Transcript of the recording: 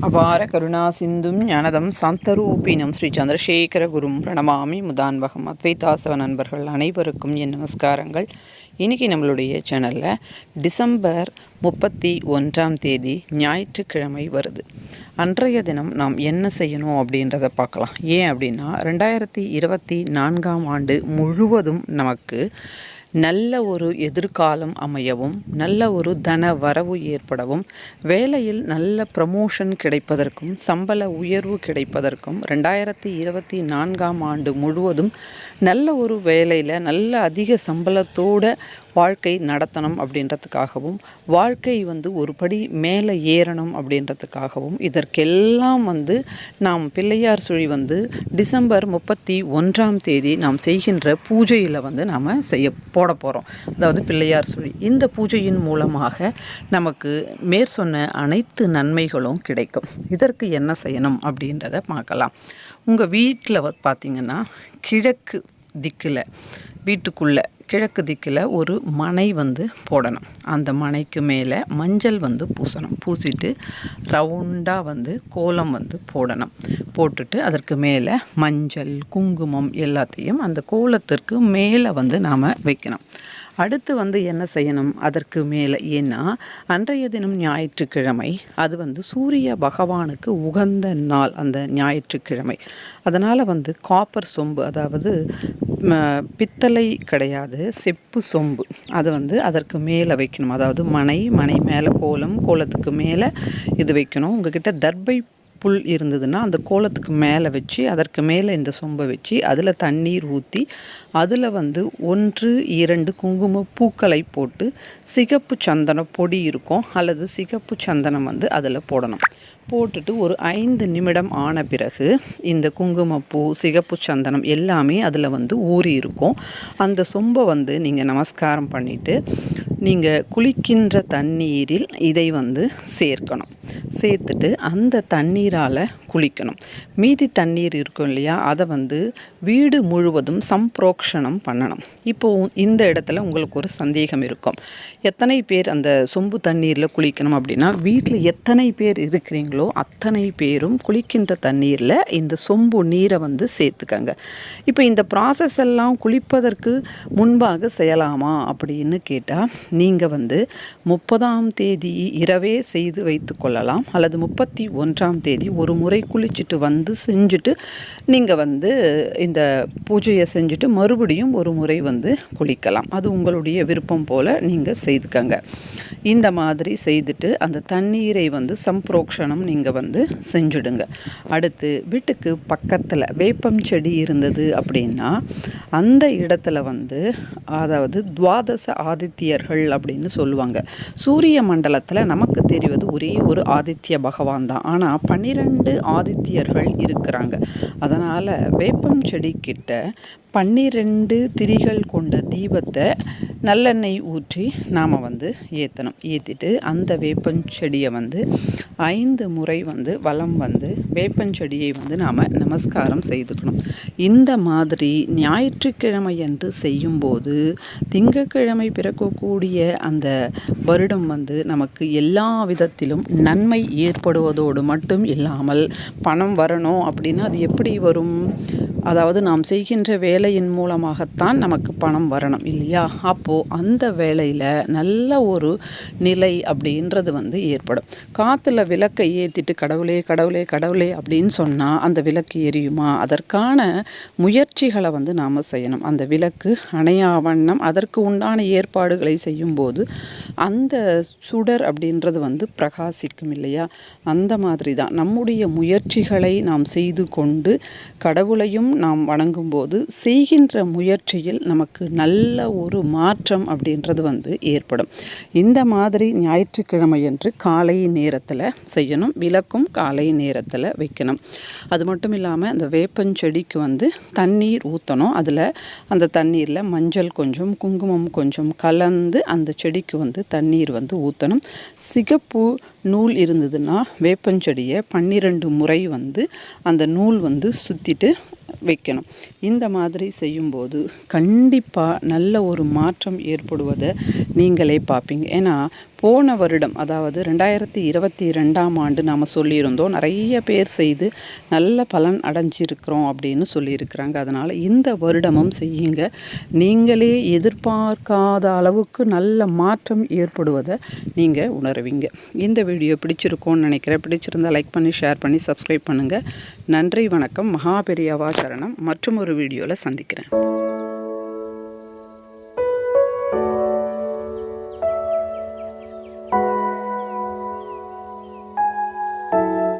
அபார கருணா சிந்தும் ஞானதம் சந்தரூபினம் ஸ்ரீ சந்திரசேகர குரும் பிரணமாமி முதான்பகம் அத்வைதாசவ நண்பர்கள் அனைவருக்கும் என் நமஸ்காரங்கள். இன்றைக்கி நம்மளுடைய சேனலில் டிசம்பர் முப்பத்தி ஒன்றாம் தேதி ஞாயிற்றுக்கிழமை வருது. அன்றைய தினம் நாம் என்ன செய்யணும் அப்படின்றத பார்க்கலாம். ஏன் அப்படின்னா ரெண்டாயிரத்தி இருபத்தி நான்காம் ஆண்டு முழுவதும் நமக்கு நல்ல ஒரு எதிர்காலம் அமையவும் நல்ல ஒரு தன வரவு ஏற்படவும் வேலையில் நல்ல ப்ரமோஷன் கிடைப்பதற்கும் சம்பள உயர்வு கிடைப்பதற்கும் ரெண்டாயிரத்தி இருபத்தி நான்காம் ஆண்டு முழுவதும் நல்ல ஒரு வேலையில் நல்ல அதிக சம்பளத்தோட வாழ்க்கை நடத்தணும் அப்படின்றதுக்காகவும் வாழ்க்கை வந்து ஒரு படி மேலே ஏறணும் அப்படின்றதுக்காகவும் இதற்கெல்லாம் வந்து நாம் பிள்ளையார் சுழி வந்து டிசம்பர் முப்பத்தி ஒன்றாம் தேதி நாம் செய்கின்ற பூஜையில் வந்து நாம் செய்ய போட போகிறோம் அதாவது பிள்ளையார் சுழி. இந்த பூஜையின் மூலமாக நமக்கு மேற் சொன்ன அனைத்து நன்மைகளும் கிடைக்கும். இதற்கு என்ன செய்யணும் அப்படின்றத பார்க்கலாம். உங்கள் வீட்டில் பார்த்தீங்கன்னா கிழக்கு திக்கில் வீட்டுக்குள்ளே கிழக்கு திக்கில் ஒரு மனை வந்து போடணும். அந்த மனைக்கு மேலே மஞ்சள் வந்து பூசணும். பூசிட்டு ரவுண்டாக வந்து கோலம் வந்து போடணும். போட்டுட்டு அதற்கு மேலே மஞ்சள் குங்குமம் எல்லாத்தையும் அந்த கோலத்திற்கு மேலே வந்து நாம் வைக்கணும். அடுத்து வந்து என்ன செய்யணும்? அதற்கு மேலே ஏன்னா அன்றைய தினம் ஞாயிற்றுக்கிழமை அது வந்து சூரிய பகவானுக்கு உகந்த நாள் அந்த ஞாயிற்றுக்கிழமை. அதனால் வந்து காப்பர் சொம்பு அதாவது பித்தளை கிடையாது செப்பு சொம்பு. அதை வந்து அதற்கு மேலே வைக்கணும். அதாவது மனை மனை மேலே கோலம் கோலத்துக்கு மேலே இது வைக்கணும். உங்ககிட்ட தர்பை புல் இருந்ததுன்னா அந்த கோலத்துக்கு மேலே வச்சு அதற்கு மேலே இந்த சொம்பை வச்சு அதில் தண்ணீர் ஊற்றி அதில் வந்து ஒன்று இரண்டு குங்கும பூக்களை போட்டு சிகப்பு சந்தன பொடி இருக்கும். அல்லது சிகப்பு சந்தனம் வந்து அதில் போடணும். போட்டுட்டு ஒரு ஐந்து நிமிடம் ஆன பிறகு இந்த குங்குமப்பூ சிகப்பு சந்தனம் எல்லாமே அதில் வந்து ஊறி இருக்கும். அந்த சொம்பை வந்து நீங்கள் நமஸ்காரம் பண்ணிவிட்டு நீங்கள் குளிக்கின்ற தண்ணீரில் இதை வந்து சேர்க்கணும். சேர்த்துட்டு அந்த தண்ணீரால் குளிக்கணும். மீதி தண்ணீர் இருக்கும் இல்லையா? அதை வந்து வீடு முழுவதும் சம்ப்ரோக்ஷணம் பண்ணணும். இப்போது இந்த இடத்துல உங்களுக்கு ஒரு சந்தேகம் இருக்கும். எத்தனை பேர் அந்த சொம்பு தண்ணீரில் குளிக்கணும் அப்படின்னா வீட்டில் எத்தனை பேர் இருக்கிறீங்களோ அத்தனை பேரும் குளிக்கின்ற தண்ணீரில் இந்த சொம்பு நீரை வந்து சேர்த்துக்கங்க. இப்போ இந்த ப்ராசஸ் எல்லாம் குளிப்பதற்கு முன்பாக செய்யலாமா அப்படின்னு கேட்டால் நீங்கள் வந்து முப்பதாம் தேதி இரவே செய்து வைத்துக்கொள்ள கொள்ளலாம். அல்லது முப்பத்தி ஒன்றாம் தேதி ஒரு முறை குளிச்சுட்டு வந்து செஞ்சுட்டு நீங்கள் வந்து இந்த பூஜையை செஞ்சுட்டு மறுபடியும் ஒரு முறை வந்து குளிக்கலாம். அது உங்களுடைய விருப்பம் போல் நீங்கள் செய்துக்கங்க. இந்த மாதிரி செய்துட்டு அந்த தண்ணீரை வந்து சம்ப்ரோக்ஷணம் நீங்கள் வந்து செஞ்சுடுங்க. அடுத்து வீட்டுக்கு பக்கத்தில் வேப்பம் செடி இருந்தது அப்படின்னா அந்த இடத்துல வந்து அதாவது துவாதச ஆதித்யர்கள் அப்படின்னு சொல்லுவாங்க. சூரிய மண்டலத்தில் நமக்கு தெரிவது ஒரே ஒரு ஆதித்ய பகவான் தான். ஆனால் பன்னிரெண்டு ஆதித்யர்கள் இருக்கிறாங்க. அதனால் வேப்பம் செடி கிட்ட பன்னிரெண்டு திரிகள் கொண்ட தீபத்தை நல்லெண்ணெய் ஊற்றி நாம் வந்து ஏற்றணும் ஏற்றிட்டு அந்த வேப்பஞ்செடியை வந்து ஐந்து முறை வந்து வளம் வந்து வேப்பஞ்செடியை வந்து நாம் நமஸ்காரம் செய்துக்கணும். இந்த மாதிரி ஞாயிற்றுக்கிழமை என்று செய்யும்போது திங்கக்கிழமை பிறக்கக்கூடிய அந்த வருடம் வந்து நமக்கு எல்லா விதத்திலும் நன்மை ஏற்படுவதோடு மட்டும் இல்லாமல் பணம் வரணும் அப்படின்னா அது எப்படி வரும்? அதாவது நாம் செய்கின்ற வேலையின் மூலமாகத்தான் நமக்கு பணம் வரணும் இல்லையா? அப்போது அந்த வேலையில் நல்ல ஒரு நிலை அப்படின்றது வந்து ஏற்படும். காற்றுல விளக்கை ஏற்றிட்டு கடவுளே கடவுளே கடவுளே அப்படின்னு சொன்னால் அந்த விளக்கு எரியுமா? அதற்கான முயற்சிகளை வந்து நாம் செய்யணும். அந்த விளக்கு அணையா வண்ணம் அதற்கு உண்டான ஏற்பாடுகளை செய்யும்போது அந்த சுடர் அப்படின்றது வந்து பிரகாசிக்கும் இல்லையா? அந்த மாதிரி தான் நம்முடைய முயற்சிகளை நாம் செய்து கொண்டு கடவுளையும் நாம் வணங்கும்போது செய்கின்ற முயற்சியில் நமக்கு நல்ல ஒரு மாற்றம் அப்படின்றது வந்து ஏற்படும். இந்த மாதிரி ஞாயிற்றுக்கிழமை என்று காலை நேரத்தில் செய்யணும். விளக்கும் காலை நேரத்தில் வைக்கணும். அது மட்டும் இல்லாமல் அந்த வேப்பஞ்செடிக்கு வந்து தண்ணீர் ஊற்றணும் அதில் அந்த தண்ணீரில் மஞ்சள் கொஞ்சம் குங்குமம் கொஞ்சம் கலந்து அந்த செடிக்கு வந்து தண்ணீர் வந்து ஊற்றணும் சிகப்பு நூல் இருந்ததுன்னா வேப்பஞ்செடியை பன்னிரெண்டு முறை வந்து அந்த நூல் வந்து சுற்றிட்டு வைக்கணும். இந்த மாதிரி செய்யும்போது கண்டிப்பாக நல்ல ஒரு மாற்றம் ஏற்படுவதை நீங்களே பார்ப்பீங்க. ஏன்னா போன வருடம் அதாவது ரெண்டாயிரத்தி இருபத்தி ரெண்டாம் ஆண்டு நாம் சொல்லியிருந்தோம் நிறைய பேர் செய்து நல்ல பலன் அடைஞ்சிருக்கிறோம் அப்படின்னு சொல்லியிருக்கிறாங்க. அதனால் இந்த வருடமும் செய்யுங்க. நீங்களே எதிர்பார்க்காத அளவுக்கு நல்ல மாற்றம் ஏற்படுவதை நீங்கள் உணருவீங்க. இந்த வீடியோ பிடிச்சிருக்கோன்னு நினைக்கிறேன். பிடிச்சிருந்தா லைக் பண்ணி ஷேர் பண்ணி சப்ஸ்கிரைப் பண்ணுங்கள் நன்றி வணக்கம். மகாபெரியவா சரணம். மற்றும் ஒரு வீடியோவில் சந்திக்கிறேன்.